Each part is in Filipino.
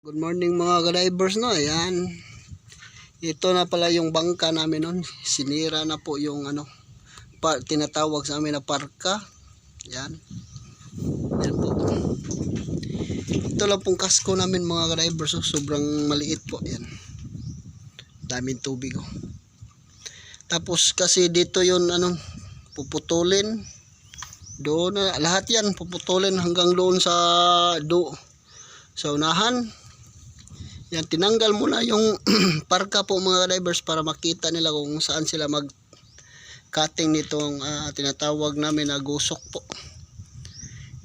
Good morning mga ka-divers no. Ayan. Ito na pala yung bangka namin nun. Sinira na po yung ano pa, tinatawag sa amin na parka. Ayan. Ayan po. Ito lang pong kasko namin mga ka-divers. Oh. Sobrang maliit po. Ayan. Daming tubig oh. Tapos kasi dito yun ano puputulin. Doon lahat yan puputulin hanggang doon sa do sa unahan. Yan, tinanggal muna yung parka po mga divers para makita nila kung saan sila mag cutting nitong ah, tinatawag namin na gusok po.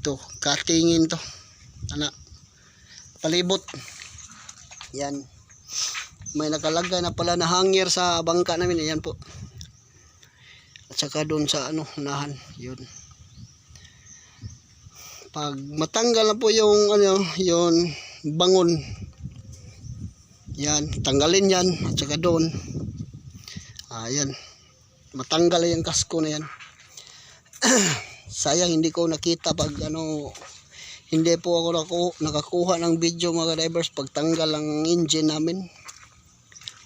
Ito, cuttingin to. Ana, palibot. Yan. May nakalagay na pala na hanger sa bangka namin. Ayan po. At saka doon sa ano, unahan. Yun. Pag matanggal na po yung ano, yung bangon yan, tanggalin yan at saka doon. Ayan. Matanggal yung kasko na yan. Sayang hindi ko nakita pag ano hindi po ako naku, nakakuha ng video mga divers pag tanggal ang engine namin.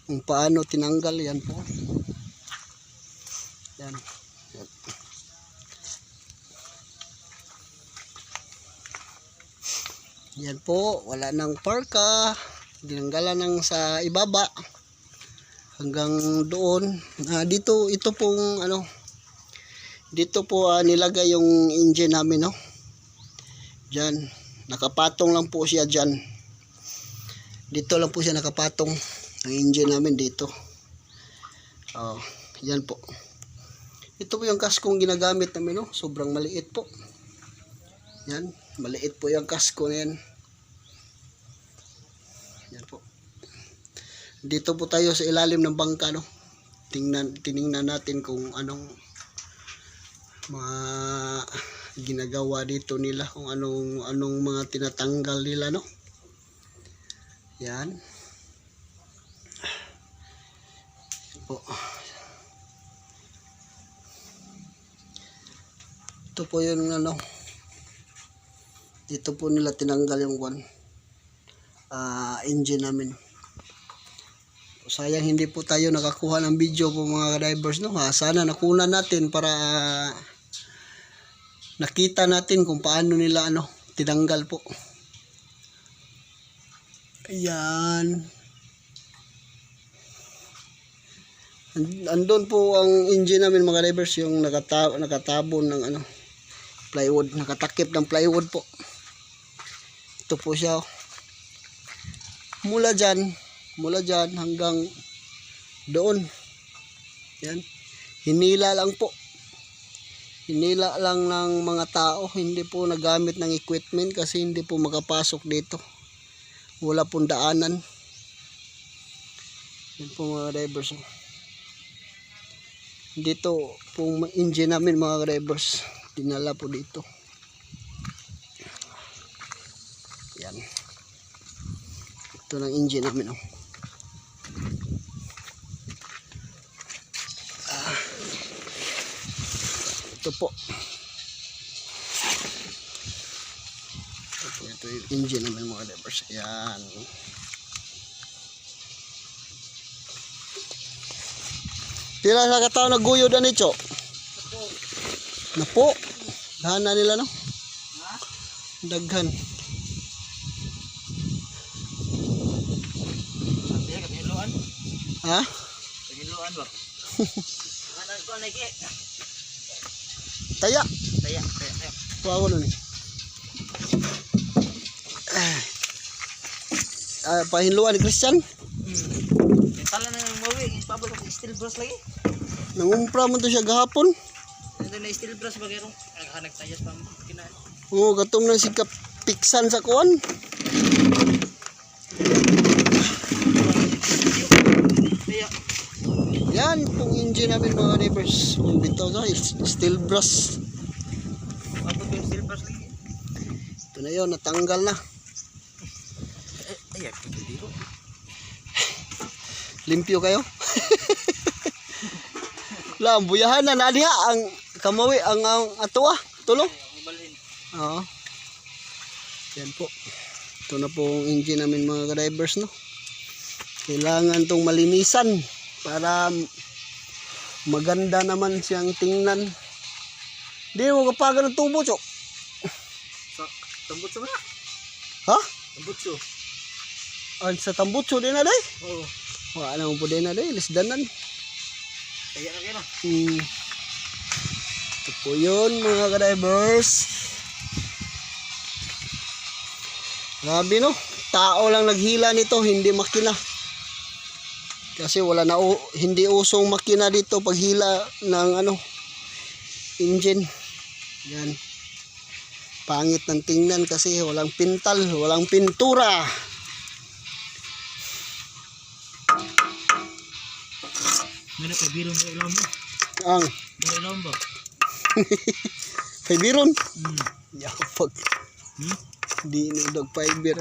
Kung paano tinanggal yan po. Yan. yan. Yan po, wala nang parka dinanggalan ng sa ibaba hanggang doon. Ah, dito ito pong ano dito po ah, nilagay yung engine namin no? Diyan. Nakapatong lang po siya diyan. Dito lang po siya nakapatong ang engine namin dito. Oh yan po. Ito po yung kaskong ginagamit namin no? Sobrang maliit po. Yan maliit po yung kasko na yan yan po. Dito po tayo sa ilalim ng bangka no. Tingnan tiningnan natin kung anong mga ginagawa dito nila kung anong anong mga tinatanggal nila no. Yan. Po. Ito po yung ano. Dito po nila tinanggal yung one uh, engine namin. Sayang hindi po tayo nakakuha ng video po mga divers no ha. Sana nakuna natin para ah, nakita natin kung paano nila ano tinanggal po. Ayan. And- Andun po ang engine namin mga divers yung nakata nakatabon ng ano plywood, nakatakip ng plywood po. Ito po siya. oh mula dyan, mula dyan hanggang doon. Yan. Hinila lang po. Hinila lang ng mga tao. Hindi po nagamit ng equipment kasi hindi po makapasok dito. Wala pong daanan. Yan po mga drivers. Dito pong engine namin mga drivers. Dinala po dito. Yan. Ito ng engine namin oh. Ah. Ito po. Ito ito yung engine namin mga divers. Ayan. Pila sa katao nagguyo na ni Cho? Na po. Dahan na nila no? Daghan. Ha? Kamiluan ba? Ano ko lagi? Taya. Taya, taya, taya. Kuha ko nun eh. Ah, pahinluan ni Christian. Hmm. Tala na ng mawi, pabalo ko steel brush lagi. Nangumpra mo to siya gahapon. Ano na steel brush bagay ro? Naghanag tayo pa kinain. Oo, katong na si kapiksan sa kuwan. Yan, pong engine namin mga neighbors. Kung bitaw sa steel brush. Pabot yung steel brush lagi. Ito na yun, natanggal na. Ay, ay, dito. Limpyo kayo. Lang, buyahan na nadiha ang kamawi ang, ang ato ah. Tulo. Ubalhin. Oo. Yan po. Ito na po ang engine namin mga drivers no. Kailangan tong malinisan para maganda naman siyang tingnan. Di mo kapagan ng tubo, chok. Sa sa mga. Ha? Tambot so. An sa tambutso din na day. Oo. Wala naman po din na day. Lisdanan. Kaya na kaya na. Hmm. Ito po yun mga drivers. Grabe no. Tao lang naghila nito, hindi makina. Kasi wala na hindi usong makina dito paghila ng ano engine. Yan. Pangit ng tingnan kasi walang pintal, walang pintura. Mena pa biro mo ilam mo. Ang Mo ilam ba? fiberon. Hmm. Yapag. Hmm? Di ni dog fiber.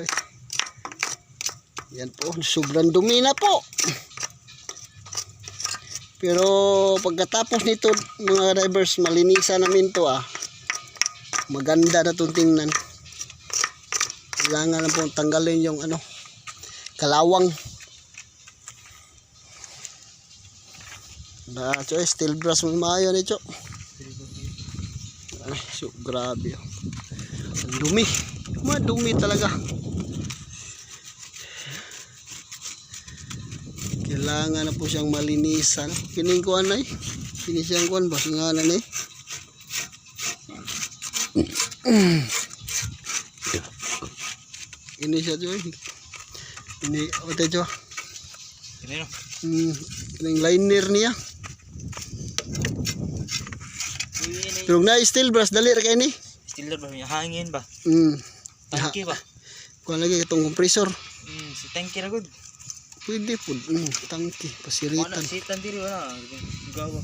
Yan po, sobrang dumi na po. Pero pagkatapos nito mga drivers, malinisan namin to ah. Maganda na itong tingnan. Kailangan na po tanggalin yung ano, kalawang. Na, cho, steel brass mo maayo ni. Ay, so, grabe. oh. Ang dumi. Madumi talaga. Kailangan na po siyang malinisan. Kining kuan ay. Kini siyang kuan ba? Singalan ay. Ini siya Joy. Ini, ote Jo. Kaya na. Hmm, kining liner niya. Pero na steel brass dali ra kay ni. Stiller ba? May hangin ba? Hmm. Tangki ba? Kuan lagi itong compressor. Hmm. Si tangki ra gud. Pwede po. Mm, tangki. Pasiritan. sitan diri wala. Gawa.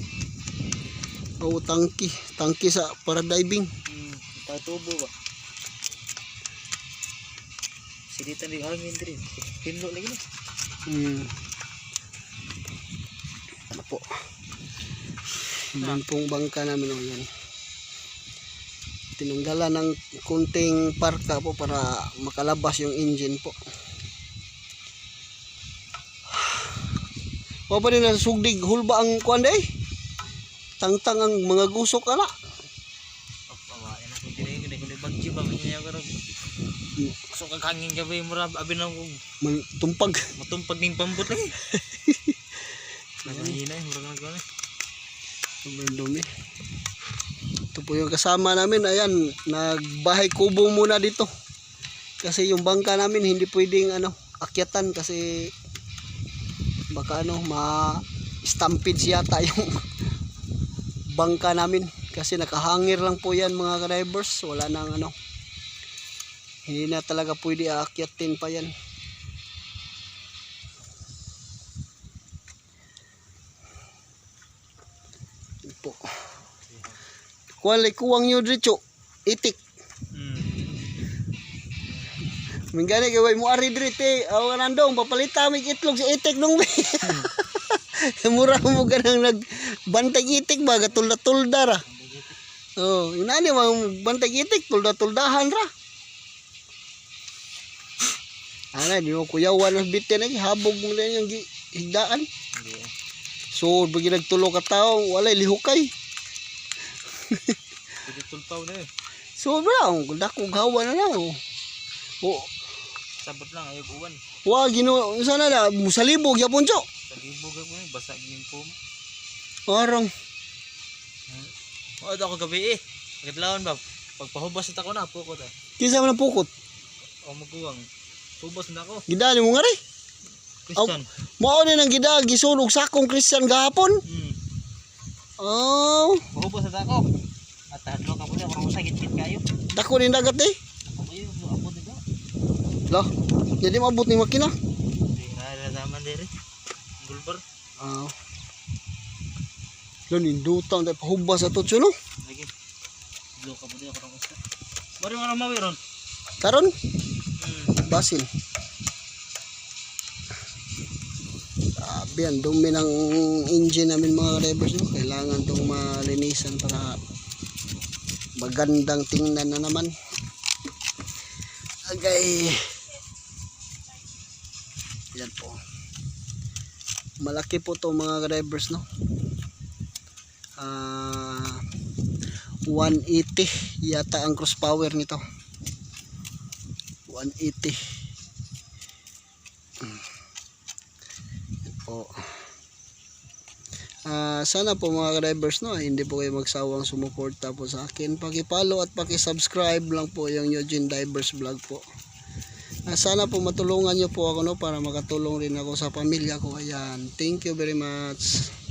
Oo, tangki. Tangki sa para diving. Hmm. Tatubo ba? Silitan di hangin diri. Pinlo lagi na. Mm. Ano po? Yan pong bangka namin. Oh, yan. Tinanggalan ng kunting parka po para makalabas yung engine po. O pa rin sugdig hulba ang kuan day? Tangtang ang mga gusok ron. So kagangin gabi mo ra abi nang kung Mal- Tumpag. matumpag ning pambot lagi. Nangahina eh, murag nagano. Sobrang dumi. Ito po yung kasama namin. Ayan, nagbahay kubo muna dito. Kasi yung bangka namin hindi pwedeng ano, akyatan kasi baka ano, ma-stampede yata yung bangka namin. Kasi nakahangir lang po yan mga drivers. Wala nang ano. Hindi na talaga pwede aakyatin pa yan. Po. Kuwan lay kuwang nyo dito. Itik. Mingani kay way mo ari drite. Aw nandong papalita mi itlog sa itik nung may. Mura mo ganang nag bantay itik ba gatulda-tulda ra. Oh, inani mo bantay itik tulda-tuldahan ra. Ana di mo kuyawan ng bitin lagi habog mo lang yung higdaan. So, bagi nagtulo ka tao, walay lihukay. Tulpaw na eh. Sobra, ang dako gawa na lang. Oh. Oh, Sabot lang ayaw uwan. wa gino sana na musalibog yapon cho. Sa libog ako eh, basa yung po mo. Parang O, ito ako gabi eh. Pagkatlawan ba? Pagpahubas na ako na, po ko ta. kinsa man pukot. O, magkuwang. Hubas na ako. Gidali mo nga rin. Christian. Mao ni nang gida gisulog sakong Christian gahapon. Hmm. Oh, Mahubas na ako. At hadlo ka po na, parang masagit-git kayo. dako ni dagat eh. Ako kayo, ako nila. Lah, jadi mabot ni makina. Hindi na nalaman diri. Gulbar. Ah. Lan indutang dai pahubas tutso no. Lagi. Hadlo ka po na, parang masagit. Bari mo na mawi ron. Karon Hmm. basin. Sabi ang dumi ng engine namin mga drivers no. Kailangan tong malinisan para magandang tingnan na naman. Agay. Yan po. Malaki po to mga drivers no. Ah 180 yata ang cross power nito. 180. Mm. Yan po. Ah, sana po mga drivers no, hindi po kayo magsawang sumuporta po sa akin. Paki-follow at paki-subscribe lang po yung Eugene Divers Vlog po. Sana po matulungan niyo po ako no para makatulong rin ako sa pamilya ko. Ayan. Thank you very much.